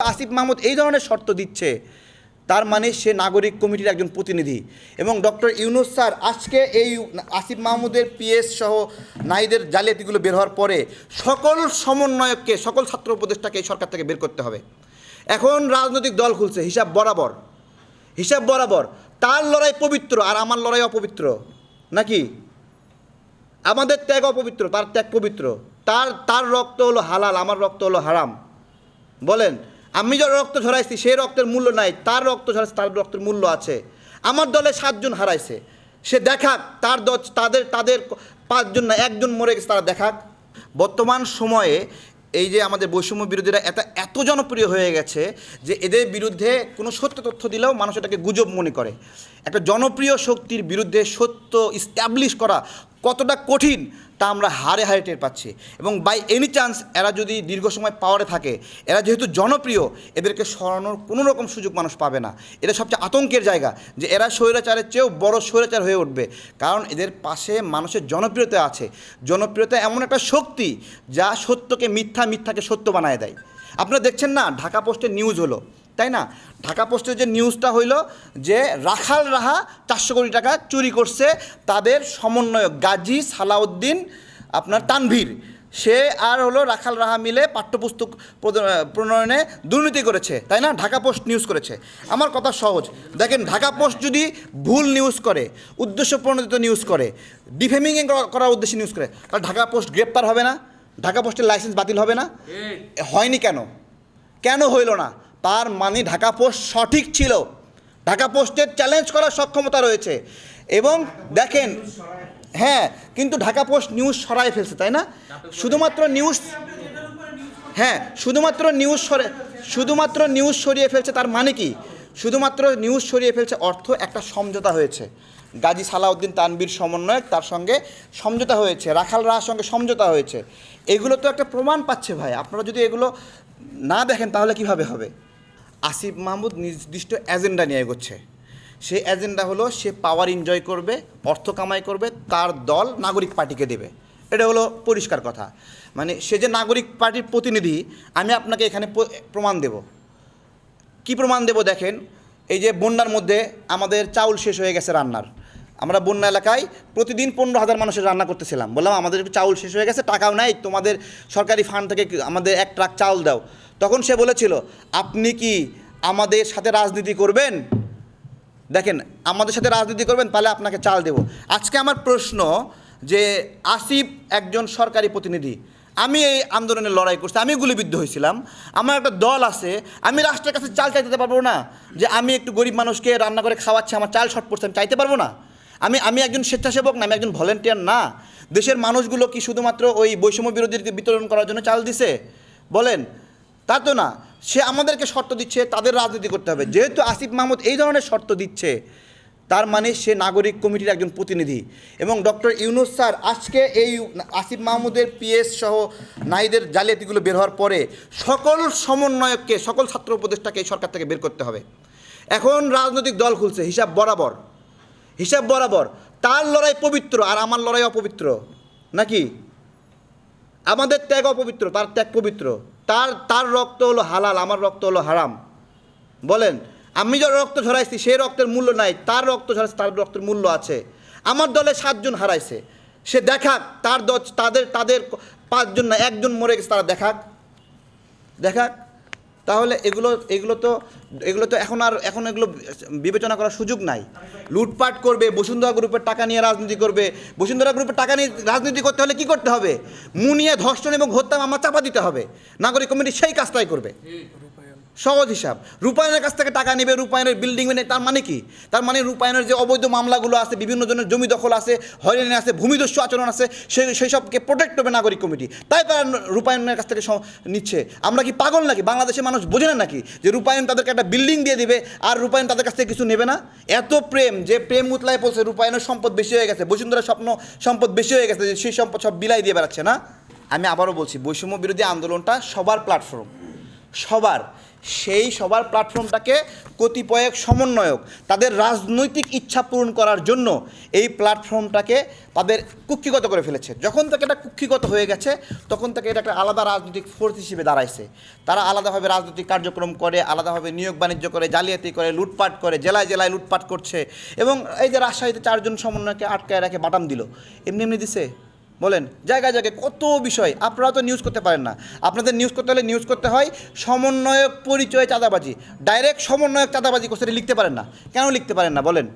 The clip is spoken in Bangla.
আসিফ মাহমুদ এই ধরনের শর্ত দিচ্ছে। তার মানে সে নাগরিক কমিটির একজন প্রতিনিধি। এবং ডক্টর ইউনুস স্যার, আজকে এই আসিফ মাহমুদের পিএস সহ নাইদের জালিয়াতিগুলো বের হওয়ার পরে সকল সমন্বয়ককে, সকল ছাত্র উপদেষ্টাকে এই সরকার থেকে বের করতে হবে। এখন রাজনৈতিক দল খুলছে, হিসাব বরাবর। হিসাব বরাবর। তার লড়াই পবিত্র আর আমার লড়াই অপবিত্র, নাকি? আমাদের ত্যাগ অপবিত্র, তার ত্যাগ পবিত্র। তার তার রক্ত হলো হালাল, আমার রক্ত হলো হারাম। বলেন আমি যার রক্ত ঝরাইছি, সেই রক্তের মূল্য নাই, তার রক্ত ঝরাইছে, তার রক্তের মূল্য আছে। আমার দলে সাতজন হারাইছে। সে দেখাক, তার দল, তাদের তাদের পাঁচজন না, একজন মরে গেছে, তারা দেখাক। বর্তমান সময়ে এই যে আমাদের বৈষম্য বিরোধীরা এত এত জনপ্রিয় হয়ে গেছে যে এদের বিরুদ্ধে কোনো সত্য তথ্য দিলেও মানুষ এটাকে গুজব মনে করে। একটা জনপ্রিয় শক্তির বিরুদ্ধে সত্য ইস্টাবলিশ করা কতটা কঠিন তা আমরা হারে হারে টের পাচ্ছি। এবং বাই এনি চান্স এরা যদি দীর্ঘ সময় পাওয়ারে থাকে, এরা যেহেতু জনপ্রিয়, এদেরকে সরানোর কোনো রকম সুযোগ মানুষ পাবে না। এটা সবচেয়ে আতঙ্কের জায়গা যে এরা স্বৈরাচারের চেয়েও বড় স্বৈরাচার হয়ে উঠবে। কারণ এদের পাশে মানুষের জনপ্রিয়তা আছে। জনপ্রিয়তা এমন একটা শক্তি যা সত্যকে মিথ্যা মিথ্যাকে সত্য বানায় দেয়। আপনারা দেখছেন না, ঢাকা পোস্টের নিউজ হলো। তাই না? ঢাকা পোস্টের যে নিউজটা হইল যে রাখাল রাহা চারশো কোটি টাকা চুরি করছে তাদের সমন্বয়ক গাজী সালাউদ্দিন আপনার তানভীর। সে আর হলো রাখাল রাহা মিলে পাঠ্যপুস্তক প্রণয়নে দুর্নীতি করেছে তাই না? ঢাকা পোস্ট নিউজ করেছে। আমার কথা সহজ। দেখেন ঢাকা পোস্ট যদি ভুল নিউজ করে উদ্দেশ্য প্রণোদিত নিউজ করে ডিফেমিং করার উদ্দেশ্যে নিউজ করে তাহলে ঢাকা পোস্ট গ্রেপ্তার হবে না? ঢাকা পোস্টের লাইসেন্স বাতিল হবে না? হয়নি কেন? কেন হইল না? তার মানে ঢাকা পোস্ট সঠিক ছিল। ঢাকা পোস্টের চ্যালেঞ্জ করার সক্ষমতা রয়েছে। এবং দেখেন হ্যাঁ কিন্তু ঢাকা পোস্ট নিউজ সরাই ফেলছে, তাই না? শুধুমাত্র নিউজ হ্যাঁ শুধুমাত্র নিউজ সরে, শুধুমাত্র নিউজ সরিয়ে ফেলছে তার মানে কি? শুধুমাত্র নিউজ সরিয়ে ফেলছে অর্থ একটা সমঝোতা হয়েছে। গাজী সালাউদ্দিন তানবীর সমন্বয়ক তার সঙ্গে সমঝোতা হয়েছে, রাখাল রাহার সঙ্গে সমঝোতা হয়েছে। এগুলো তো একটা প্রমাণ পাচ্ছে ভাই। আপনারা যদি এগুলো না দেখেন তাহলে কীভাবে হবে? আসিফ মাহমুদ নির্দিষ্ট এজেন্ডা নিয়ে এগোচ্ছে। সেই এজেন্ডা হলো সে পাওয়ার এনজয় করবে, অর্থ কামাই করবে, তার দল নাগরিক পার্টিকে দেবে। এটা হলো পরিষ্কার কথা। মানে সে যে নাগরিক পার্টির প্রতিনিধি, আমি আপনাকে এখানে প্রমাণ দেব। কি প্রমাণ দেব দেখেন? এই যে বন্যার মধ্যে আমাদের চাউল শেষ হয়ে গেছে রান্নার। আমরা বন্যা এলাকায় প্রতিদিন পনেরো হাজার মানুষের রান্না করতেছিলাম। বললাম, আমাদের একটু চাউল শেষ হয়ে গেছে, টাকাও নাই, তোমাদের সরকারি ফান্ড থেকে আমাদের এক ট্রাক চাউল দাও। তখন সে বলেছিল, আপনি কি আমাদের সাথে রাজনীতি করবেন? দেখেন, আমাদের সাথে রাজনীতি করবেন, তাহলে আপনাকে চাল দেব। আজকে আমার প্রশ্ন যে, আসিফ একজন সরকারি প্রতিনিধি। আমি এই আন্দোলনে লড়াই করছি, আমি গুলিবিদ্ধ হয়েছিলাম। আমার একটা দল আছে, আমি রাষ্ট্রের কাছে চাল চাইতে পারব না যে, আমি একটু গরিব মানুষকে রান্না করে খাওয়াচ্ছি, আমার চাল শর্ট পড়ছে, আমি চাইতে পারব না। আমি আমি একজন স্বেচ্ছাসেবক না, আমি একজন ভলেন্টিয়ার না। দেশের মানুষগুলো কি শুধুমাত্র ওই বৈষম্য বিরোধীকে বিতরণ করার জন্য চাল দিছে? বলেন, তা তো না। সে আমাদেরকে শর্ত দিচ্ছে, তাদের রাজনীতি করতে হবে। যেহেতু আসিফ মাহমুদ এই ধরনের শর্ত দিচ্ছে, তার মানে সে নাগরিক কমিটির একজন প্রতিনিধি। এবং ডক্টর ইউনুস স্যার আজকে এই আসিফ মাহমুদের পিএস সহ নাইদের জালিয়াতিগুলো বের হওয়ার পরে সকল সমন্বয়ককে, সকল ছাত্র উপদেষ্টাকে এই সরকার থেকে বের করতে হবে। এখন রাজনৈতিক দল খুলছে, হিসাব বরাবর। হিসাব বরাবর, তার লড়াই পবিত্র আর আমার লড়াই অপবিত্র, নাকি? আমাদের ত্যাগ অপবিত্র, তার ত্যাগ পবিত্র। তার তার রক্ত হলো হালাল, আমার রক্ত হলো হারাম। বলেন, আমি যে রক্ত ঝরাইছি, সেই রক্তের মূল্য নাই, তার রক্ত ঝরাইছে, তার রক্তের মূল্য আছে। আমার দলে সাতজন হারাইছে। সে দেখাক, তার তাদের তাদের পাঁচজন না, একজন মরে গেছে, তারা দেখাক। দেখাক। তাহলে এগুলো এগুলো তো এগুলো তো এখন আর, এখন এগুলো বিবেচনা করার সুযোগ নাই। লুটপাট করবে, বসুন্ধরা গ্রুপের টাকা নিয়ে রাজনীতি করবে। বসুন্ধরা গ্রুপের টাকা নিয়ে রাজনীতি করতে হলে কি করতে হবে? মুনিয়া ধর্ষণ এবং হত্যা আমার চাপা দিতে হবে। নাগরিক কমিটি সেই কাজটাই করবে। সহজ হিসাব। রূপায়ণের কাছ থেকে টাকা নেবে, রূপায়ণের বিল্ডিং নেই তার মানে কি? তার মানে রূপায়ণের যে অবৈধ মামলাগুলো আছে, বিভিন্ন জনের জমি দখল আছে, হয়রানি আছে, ভূমিদস্যু আচরণ আছে সেই সেই সবকে প্রোটেক্ট করবে নাগরিক কমিটি তাই তারা রূপায়ণের কাছ থেকে নিচ্ছে। আমরা কি পাগল নাকি? বাংলাদেশের মানুষ বোঝে না নাকি যে রূপায়ণ তাদেরকে একটা বিল্ডিং দিয়ে দিবে আর রূপায়ণ তাদের কাছ থেকে কিছু নেবে না? এত প্রেম, যে প্রেম উতলায় পড়ছে, রূপায়ণের সম্পদ বেশি হয়ে গেছে, বসুন্ধরা স্বপ্ন সম্পদ বেশি হয়ে গেছে, যে সেই সম্পদ সব বিলাই দিয়ে বেড়াচ্ছে না? আমি আবারও বলছি, বৈষম্য বিরোধী আন্দোলনটা সবার প্ল্যাটফর্ম সবার। সেই সবার প্ল্যাটফর্মটাকে কতিপয়ক সমন্বয়ক, তাদের রাজনৈতিক ইচ্ছা পূরণ করার জন্য এই প্ল্যাটফর্মটাকে তাদের কুক্ষিগত করে ফেলেছে। যখন তাকে এটা কুক্ষিগত হয়ে গেছে, তখন তাকে এটা একটা আলাদা রাজনৈতিক ফোর্স হিসেবে দাঁড়াইছে। তারা আলাদাভাবে রাজনৈতিক কার্যক্রম করে, আলাদাভাবে নিয়োগ বাণিজ্য করে, জালিয়াতি করে, লুটপাট করে, জেলায় জেলায় লুটপাট করছে এবং এই যে রাজশাহীতে চারজন সমন্বয়কে আটকায় রাখে বাটাম দিল, এমনি এমনি দিছে। বলেন, জায়গায় জায়গায় কত বিষয়, আপনারা তো নিউজ করতে পারেন না। আপনাদের নিউজ করতে হলে নিউজ করতে হয় সমন্বয়ক পরিচয় চাঁদাবাজি। ডাইরেক্ট সমন্বয়ক চাঁদাবাজি করতে লিখতে পারেন না। কেন লিখতে পারেন না? বলেন।